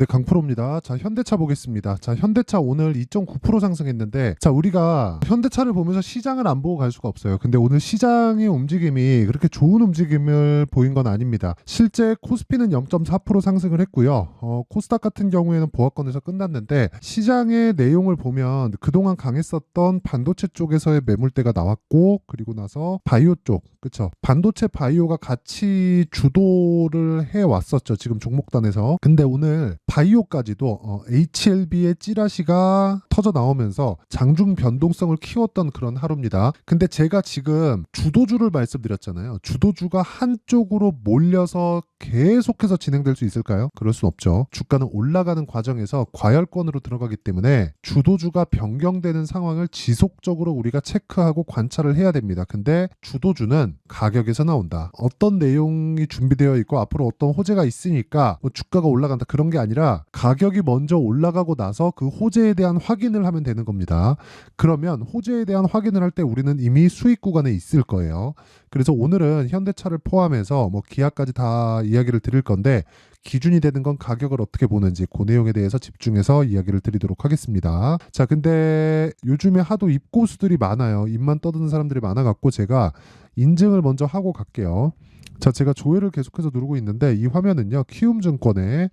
네, 강프로입니다. 자, 현대차 보겠습니다. 자, 현대차 오늘 2.9% 상승했는데, 자, 우리가 현대차를 보면서 시장을 안 보고 갈 수가 없어요. 근데 오늘 시장의 움직임이 그렇게 좋은 움직임을 보인 건 아닙니다. 실제 코스피는 0.4% 상승을 했고요. 어, 코스닥 같은 경우에는 보합권에서 끝났는데, 시장의 내용을 보면 그동안 강했었던 반도체 쪽에서의 매물대가 나왔고, 그리고 나서 바이오 쪽, 그쵸. 반도체 바이오가 같이 주도를 해 왔었죠. 지금 종목단에서. 근데 오늘 바이오까지도 어, HLB의 찌라시가 터져 나오면서 장중 변동성을 키웠던 그런 하루입니다. 근데 제가 지금 주도주를 말씀드렸잖아요. 주도주가 한쪽으로 몰려서 계속해서 진행될 수 있을까요? 그럴 수 없죠. 주가는 올라가는 과정에서 과열권으로 들어가기 때문에 주도주가 변경되는 상황을 지속적으로 우리가 체크하고 관찰을 해야 됩니다. 근데 주도주는 가격에서 나온다. 어떤 내용이 준비되어 있고 앞으로 어떤 호재가 있으니까 뭐 주가가 올라간다 그런 게 아니라 가격이 먼저 올라가고 나서 그 호재에 대한 확인을 하면 되는 겁니다. 그러면 호재에 대한 확인을 할 때 우리는 이미 수익 구간에 있을 거예요. 그래서 오늘은 현대차를 포함해서 뭐 기아까지 다 이야기를 드릴 건데 기준이 되는 건 가격을 어떻게 보는지 그 내용에 대해서 집중해서 이야기를 드리도록 하겠습니다. 자, 근데 요즘에 하도 입고수들이 많아요. 입만 떠드는 사람들이 많아갖고 제가 인증을 먼저 하고 갈게요. 자, 제가 조회를 계속해서 누르고 있는데 이 화면은요, 키움증권의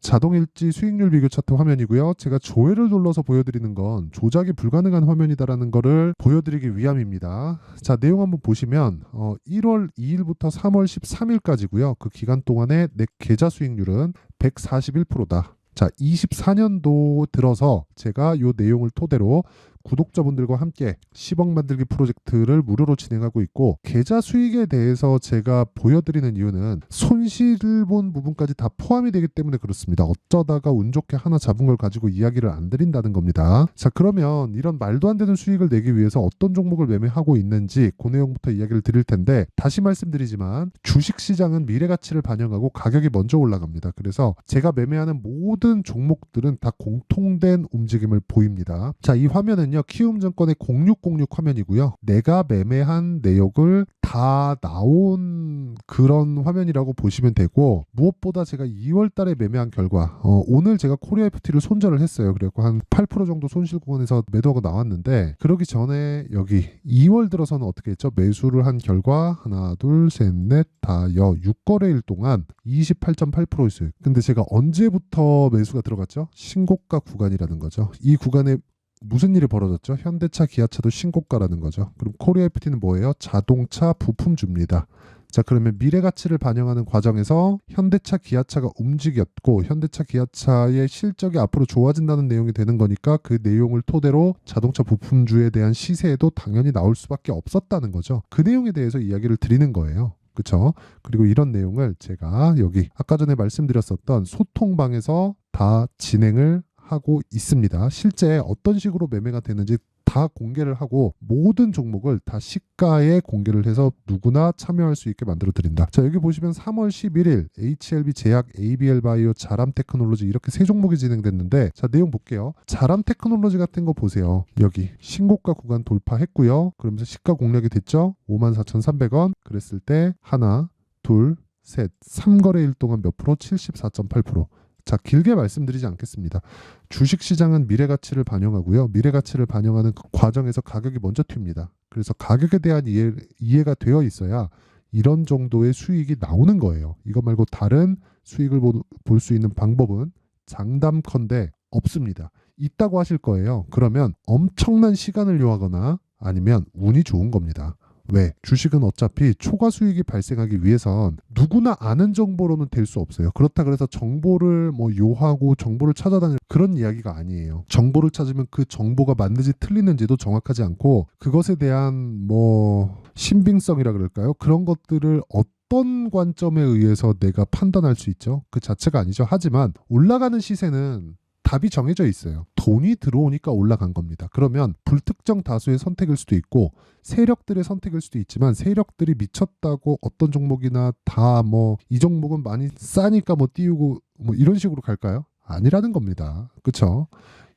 자동일지 수익률 비교 차트 화면이고요. 제가 조회를 눌러서 보여드리는 건 조작이 불가능한 화면이다라는 거를 보여드리기 위함입니다. 자 내용 한번 보시면 어, 1월 2일부터 3월 13일까지고요. 그 기간 동안의 내 계좌 수익률은 141%다. 자, 24년도 들어서 제가 이 내용을 토대로 구독자분들과 함께 10억 만들기 프로젝트를 무료로 진행하고 있고 계좌 수익에 대해서 제가 보여드리는 이유는 손실을 본 부분까지 다 포함이 되기 때문에 그렇습니다. 어쩌다가 운 좋게 하나 잡은 걸 가지고 이야기를 안 드린다는 겁니다. 자 그러면 이런 말도 안 되는 수익을 내기 위해서 어떤 종목을 매매하고 있는지 그 내용부터 이야기를 드릴 텐데 다시 말씀드리지만 주식시장은 미래 가치를 반영하고 가격이 먼저 올라갑니다. 그래서 제가 매매하는 모든 종목들은 다 공통된 움직임을 보입니다. 자 이 화면은 화면은요 키움증권의 0606 화면이고요. 내가 매매한 내역을 다 나온 그런 화면이라고 보시면 되고 무엇보다 제가 2월 달에 매매한 결과 어, 오늘 제가 코리아 FT를 손절을 했어요. 그래고 한 8% 정도 손실 구간에서 매도가 나왔는데 그러기 전에 여기 2월 들어서는 어떻게 했죠? 매수를 한 결과 하나 둘 셋 넷 다 여 6거래일 동안 28.8%였어요. 근데 제가 언제부터 매수가 들어갔죠? 신고가 구간이라는 거죠. 이 구간에 무슨 일이 벌어졌죠? 현대차, 기아차도 신고가라는 거죠. 그럼 코리아 FT는 뭐예요? 자동차 부품주입니다. 자, 그러면 미래 가치를 반영하는 과정에서 현대차, 기아차가 움직였고 현대차, 기아차의 실적이 앞으로 좋아진다는 내용이 되는 거니까 그 내용을 토대로 자동차 부품주에 대한 시세에도 당연히 나올 수밖에 없었다는 거죠. 그 내용에 대해서 이야기를 드리는 거예요. 그렇죠? 그리고 이런 내용을 제가 여기 아까 전에 말씀드렸었던 소통방에서 다 진행을 하고 있습니다. 실제 어떤 식으로 매매가 되는지 다 공개를 하고 모든 종목을 다 시가에 공개를 해서 누구나 참여할 수 있게 만들어 드린다. 자 여기 보시면 3월 11일 HLB 제약, ABL 바이오, 자람 테크놀로지 이렇게 세 종목이 진행됐는데 자 내용 볼게요. 자람 테크놀로지 같은 거 보세요. 여기 신고가 구간 돌파했고요. 그러면서 시가 공략이 됐죠. 54,300원 그랬을 때 하나, 둘, 셋, 3거래일 동안 몇 프로? 74.8%. 자, 길게 말씀드리지 않겠습니다. 주식 시장은 미래 가치를 반영하고요. 미래 가치를 반영하는 그 과정에서 가격이 먼저 튑니다. 그래서 가격에 대한 이해, 이해가 되어 있어야 이런 정도의 수익이 나오는 거예요. 이거 말고 다른 수익을 볼 수 있는 방법은 장담컨대 없습니다. 있다고 하실 거예요. 그러면 엄청난 시간을 요하거나 아니면 운이 좋은 겁니다. 왜? 주식은 어차피 초과 수익이 발생하기 위해선 누구나 아는 정보로는 될 수 없어요. 그렇다 그래서 정보를 뭐 요하고 정보를 찾아다니는 그런 이야기가 아니에요. 정보를 찾으면 그 정보가 맞는지 틀리는지도 정확하지 않고 그것에 대한 뭐 신빙성이라 그럴까요? 그런 것들을 어떤 관점에 의해서 내가 판단할 수 있죠? 그 자체가 아니죠. 하지만 올라가는 시세는 답이 정해져 있어요. 돈이 들어오니까 올라간 겁니다. 그러면 불특정 다수의 선택일 수도 있고 세력들의 선택일 수도 있지만 세력들이 미쳤다고 어떤 종목이나 다 뭐 이 종목은 많이 싸니까 뭐 띄우고 뭐 이런 식으로 갈까요? 아니라는 겁니다. 그렇죠?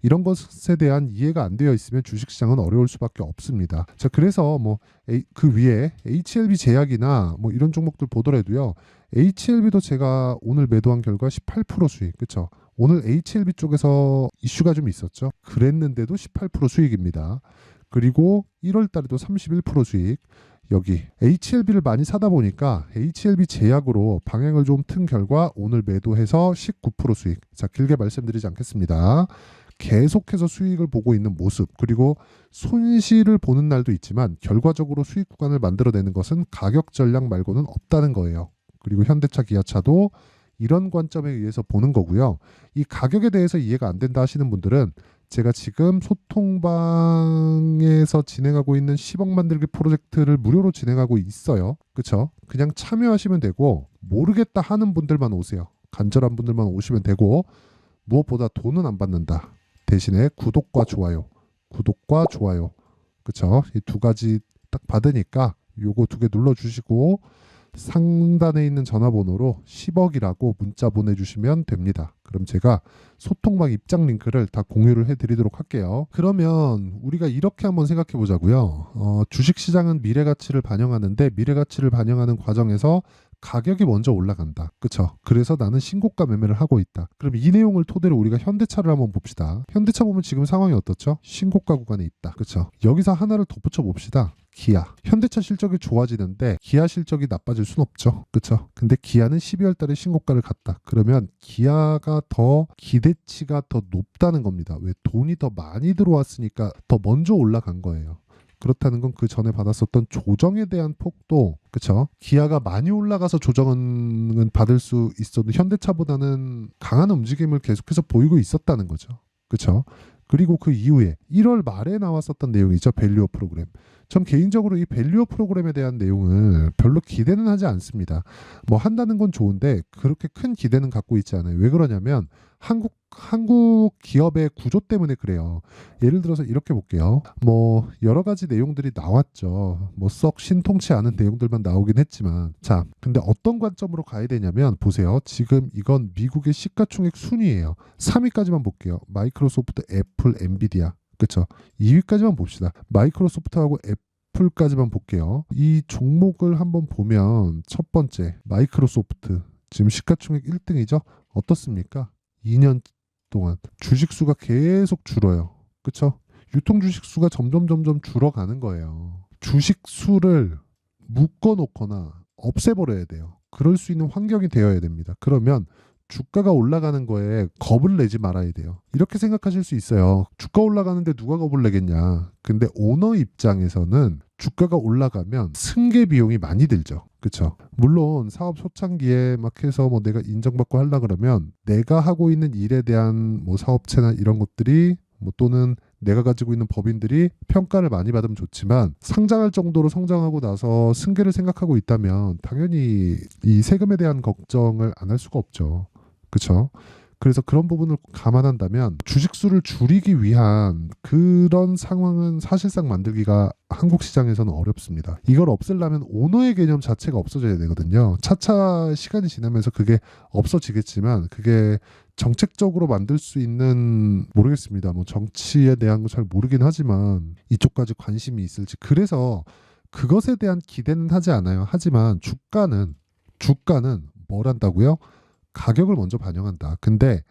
이런 것에 대한 이해가 안 되어 있으면 주식시장은 어려울 수밖에 없습니다. 자, 그래서 뭐 그 위에 HLB 제약이나 뭐 이런 종목들 보더라도요. HLB도 제가 오늘 매도한 결과 18% 수익, 그렇죠? 오늘 HLB 쪽에서 이슈가 좀 있었죠. 그랬는데도 18% 수익입니다. 그리고 1월 달에도 31% 수익. 여기 HLB를 많이 사다 보니까 HLB 제약으로 방향을 좀 튼 결과 오늘 매도해서 19% 수익. 자, 길게 말씀드리지 않겠습니다. 계속해서 수익을 보고 있는 모습 그리고 손실을 보는 날도 있지만 결과적으로 수익 구간을 만들어내는 것은 가격 전략 말고는 없다는 거예요. 그리고 현대차, 기아차도 이런 관점에 의해서 보는 거고요. 이 가격에 대해서 이해가 안 된다 하시는 분들은 제가 지금 소통방에서 진행하고 있는 10억 만들기 프로젝트를 무료로 진행하고 있어요. 그쵸? 그냥 참여하시면 되고 모르겠다 하는 분들만 오세요. 간절한 분들만 오시면 되고 무엇보다 돈은 안 받는다. 대신에 구독과 좋아요, 구독과 좋아요, 그쵸? 이 두 가지 딱 받으니까 요거 두 개 눌러주시고 상단에 있는 전화번호로 10억이라고 문자 보내주시면 됩니다. 그럼 제가 소통방 입장 링크를 다 공유를 해드리도록 할게요. 그러면 우리가 이렇게 한번 생각해 보자고요. 어, 주식시장은 미래 가치를 반영하는데 미래 가치를 반영하는 과정에서 가격이 먼저 올라간다. 그쵸? 그래서 나는 신고가 매매를 하고 있다. 그럼 이 내용을 토대로 우리가 현대차를 한번 봅시다. 현대차 보면 지금 상황이 어떻죠? 신고가 구간에 있다. 그쵸? 여기서 하나를 덧붙여 봅시다. 기아. 현대차 실적이 좋아지는데 기아 실적이 나빠질 순 없죠. 그쵸? 근데 기아는 12월 달에 신고가를 갔다. 그러면 기아가 더 기대치가 더 높다는 겁니다. 왜 돈이 더 많이 들어왔으니까 더 먼저 올라간 거예요. 그렇다는 건 그 전에 받았었던 조정에 대한 폭도 그쵸 기아가 많이 올라가서 조정은 받을 수 있어도 현대차보다는 강한 움직임을 계속해서 보이고 있었다는 거죠 그쵸 그리고 그 이후에 1월 말에 나왔었던 내용이죠 밸류어 프로그램. 전 개인적으로 이 밸류어 프로그램에 대한 내용을 별로 기대는 하지 않습니다. 뭐 한다는 건 좋은데 그렇게 큰 기대는 갖고 있지 않아요. 왜 그러냐면 한국 한국 기업의 구조 때문에 그래요. 예를 들어서 이렇게 볼게요. 뭐 여러 가지 내용들이 나왔죠. 뭐 썩 신통치 않은 내용들만 나오긴 했지만 자, 근데 어떤 관점으로 가야 되냐면 보세요. 지금 이건 미국의 시가총액 순위예요. 3위까지만 볼게요. 마이크로소프트, 애플, 엔비디아. 그렇죠? 2위까지만 봅시다. 마이크로소프트하고 애플까지만 볼게요. 이 종목을 한번 보면 첫 번째 마이크로소프트 지금 시가총액 1등이죠. 어떻습니까? 2년 동안 주식 수가 계속 줄어요. 그쵸? 유통 주식 수가 점점 점점 줄어가는 거예요. 주식 수를 묶어 놓거나 없애버려야 돼요. 그럴 수 있는 환경이 되어야 됩니다. 그러면 주가가 올라가는 거에 겁을 내지 말아야 돼요. 이렇게 생각하실 수 있어요. 주가 올라가는데 누가 겁을 내겠냐. 근데 오너 입장에서는 주가가 올라가면 승계 비용이 많이 들죠. 그렇죠. 물론 사업 초창기에 막 해서 뭐 내가 인정받고 하려 그러면 내가 하고 있는 일에 대한 뭐 사업체나 이런 것들이 뭐 또는 내가 가지고 있는 법인들이 평가를 많이 받으면 좋지만 상장할 정도로 성장하고 나서 승계를 생각하고 있다면 당연히 이 세금에 대한 걱정을 안 할 수가 없죠. 그렇죠? 그래서 그런 부분을 감안한다면 주식 수를 줄이기 위한 그런 상황은 사실상 만들기가 한국 시장에서는 어렵습니다. 이걸 없애려면 오너의 개념 자체가 없어져야 되거든요. 차차 시간이 지나면서 그게 없어지겠지만 그게 정책적으로 만들 수 있는 모르겠습니다. 뭐 정치에 대한 거 잘 모르긴 하지만 이쪽까지 관심이 있을지 그래서 그것에 대한 기대는 하지 않아요. 하지만 주가는 주가는 뭘 한다고요? 가격을 먼저 반영한다. 근데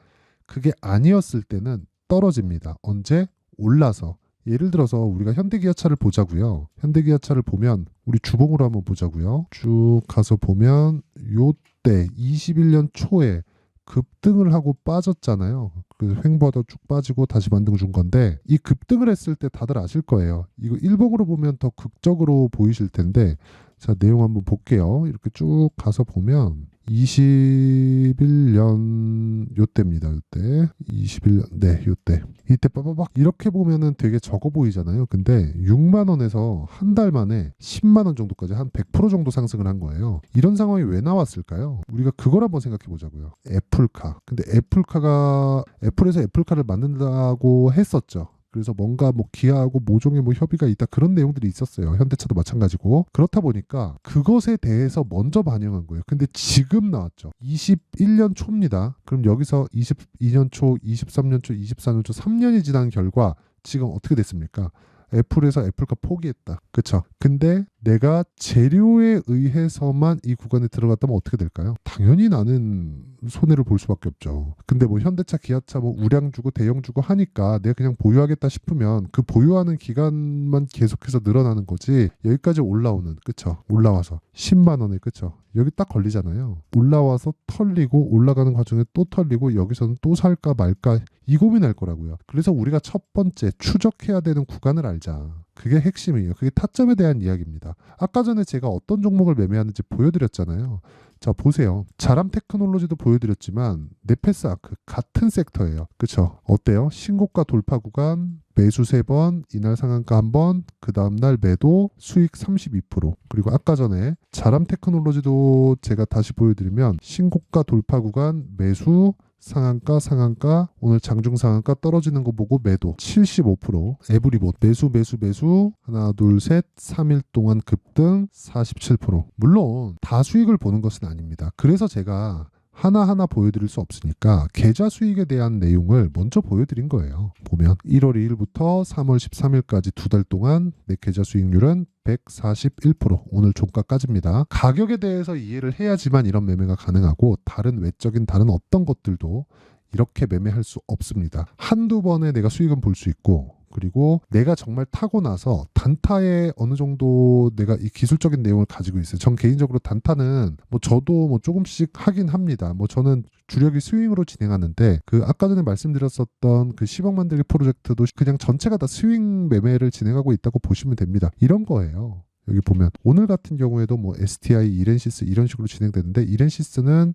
그게 아니었을 때는 떨어집니다. 언제? 올라서. 예를 들어서 우리가 현대기아차를 보자고요. 현대기아차를 보면 우리 주봉으로 한번 보자고요. 쭉 가서 보면 요때 21년 초에 급등을 하고 빠졌잖아요. 그 횡보하다 쭉 빠지고 다시 반등 준 건데 이 급등을 했을 때 다들 아실 거예요. 이거 일봉으로 보면 더 극적으로 보이실 텐데 자 내용 한번 볼게요. 이렇게 쭉 가서 보면 21년 요때입니다. 요때 21년 네 요때 이때 빠바박 이렇게 보면은 되게 적어 보이잖아요. 근데 6만 원에서 한 달 만에 10만 원 정도까지 한 100% 정도 상승을 한 거예요. 이런 상황이 왜 나왔을까요? 우리가 그걸 한번 생각해 보자고요. 애플카. 근데 애플카가 애플에서 애플카를 만든다고 했었죠. 그래서 뭔가 뭐 기아하고 모종의 뭐 협의가 있다 그런 내용들이 있었어요. 현대차도 마찬가지고 그렇다 보니까 그것에 대해서 먼저 반영한 거예요. 근데 지금 나왔죠. 21년 초입니다. 그럼 여기서 22년 초, 23년 초, 24년 초 3년이 지난 결과 지금 어떻게 됐습니까? 애플에서 애플카 포기했다. 그쵸? 근데 내가 재료에 의해서만 이 구간에 들어갔다면 어떻게 될까요? 당연히 나는 손해를 볼 수밖에 없죠. 근데 뭐 현대차, 기아차 뭐 우량 주고 대형 주고 하니까 내가 그냥 보유하겠다 싶으면 그 보유하는 기간만 계속해서 늘어나는 거지 여기까지 올라오는 그쵸? 올라와서 10만 원에 그쵸? 여기 딱 걸리잖아요. 올라와서 털리고 올라가는 과정에 또 털리고 여기서는 또 살까 말까 이 고민할 거라고요. 그래서 우리가 첫 번째 추적해야 되는 구간을 알자. 그게 핵심이에요. 그게 타점에 대한 이야기입니다. 아까 전에 제가 어떤 종목을 매매하는지 보여드렸잖아요. 자 보세요. 자람 테크놀로지도 보여드렸지만 네페스 아크 같은 섹터예요. 그쵸? 어때요? 신고가 돌파 구간 매수 3번, 이날 상한가 1번, 그 다음날 매도 수익 32% 그리고 아까 전에 자람 테크놀로지도 제가 다시 보여드리면 신고가 돌파 구간 매수 상한가 상한가 오늘 장중 상한가 떨어지는 거 보고 매도. 75% 에브리봇 매수 매수 매수. 하나 둘 셋 3일 동안 급등 47% 물론 다 수익을 보는 것은 아닙니다. 그래서 제가 하나하나 보여드릴 수 없으니까 계좌 수익에 대한 내용을 먼저 보여드린 거예요. 보면 1월 2일부터 3월 13일까지 두 달 동안 내 계좌 수익률은 141% 오늘 종가까지입니다. 가격에 대해서 이해를 해야지만 이런 매매가 가능하고 다른 외적인 다른 어떤 것들도 이렇게 매매할 수 없습니다. 한두 번에 내가 수익은 볼 수 있고 그리고 내가 정말 타고 나서 단타에 어느 정도 내가 이 기술적인 내용을 가지고 있어요. 전 개인적으로 단타는 뭐 저도 뭐 조금씩 하긴 합니다. 뭐 저는 주력이 스윙으로 진행하는데 그 아까 전에 말씀드렸었던 그 10억 만들기 프로젝트도 그냥 전체가 다 스윙 매매를 진행하고 있다고 보시면 됩니다. 이런 거예요. 여기 보면 오늘 같은 경우에도 뭐 STI, 이렌시스 이런 식으로 진행되는데 이렌시스는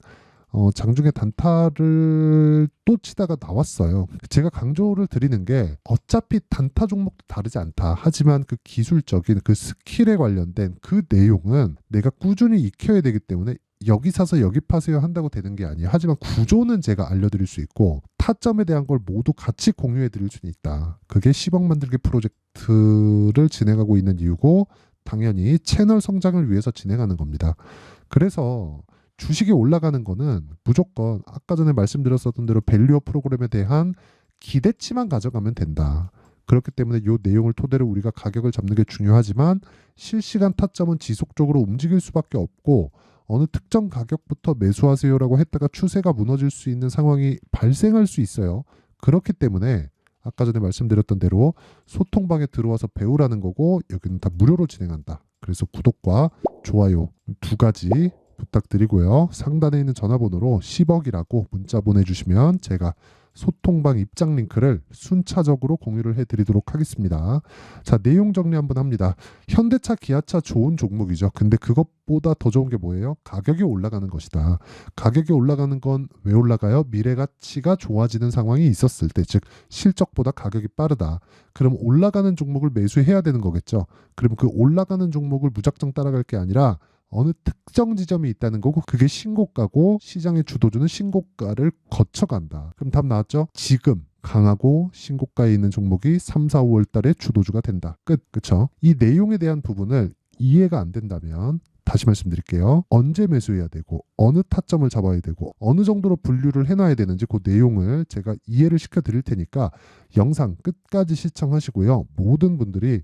어, 장중에 단타를 또 치다가 나왔어요. 제가 강조를 드리는 게 어차피 단타 종목도 다르지 않다. 하지만 그 기술적인 그 스킬에 관련된 그 내용은 내가 꾸준히 익혀야 되기 때문에 여기 사서 여기 파세요 한다고 되는 게 아니에요. 하지만 구조는 제가 알려드릴 수 있고 타점에 대한 걸 모두 같이 공유해 드릴 수는 있다. 그게 10억 만들기 프로젝트를 진행하고 있는 이유고 당연히 채널 성장을 위해서 진행하는 겁니다. 그래서 주식이 올라가는 거는 무조건 아까 전에 말씀드렸었던 대로 밸류어 프로그램에 대한 기대치만 가져가면 된다. 그렇기 때문에 이 내용을 토대로 우리가 가격을 잡는 게 중요하지만 실시간 타점은 지속적으로 움직일 수밖에 없고 어느 특정 가격부터 매수하세요라고 했다가 추세가 무너질 수 있는 상황이 발생할 수 있어요. 그렇기 때문에 아까 전에 말씀드렸던 대로 소통방에 들어와서 배우라는 거고 여기는 다 무료로 진행한다. 그래서 구독과 좋아요 두 가지 부탁드리고요. 상단에 있는 전화번호로 10억이라고 문자 보내주시면 제가 소통방 입장 링크를 순차적으로 공유를 해드리도록 하겠습니다. 자, 내용 정리 한번 합니다. 현대차, 기아차 좋은 종목이죠. 근데 그것보다 더 좋은 게 뭐예요? 가격이 올라가는 것이다. 가격이 올라가는 건 왜 올라가요? 미래 가치가 좋아지는 상황이 있었을 때, 즉 실적보다 가격이 빠르다. 그럼 올라가는 종목을 매수해야 되는 거겠죠. 그럼 그 올라가는 종목을 무작정 따라갈 게 아니라 어느 특정 지점이 있다는 거고 그게 신고가고 시장의 주도주는 신고가를 거쳐간다. 그럼 답 나왔죠? 지금 강하고 신고가에 있는 종목이 3, 4, 5월 달에 주도주가 된다. 끝. 그쵸? 이 내용에 대한 부분을 이해가 안 된다면 다시 말씀드릴게요. 언제 매수해야 되고 어느 타점을 잡아야 되고 어느 정도로 분류를 해놔야 되는지 그 내용을 제가 이해를 시켜 드릴 테니까 영상 끝까지 시청하시고요. 모든 분들이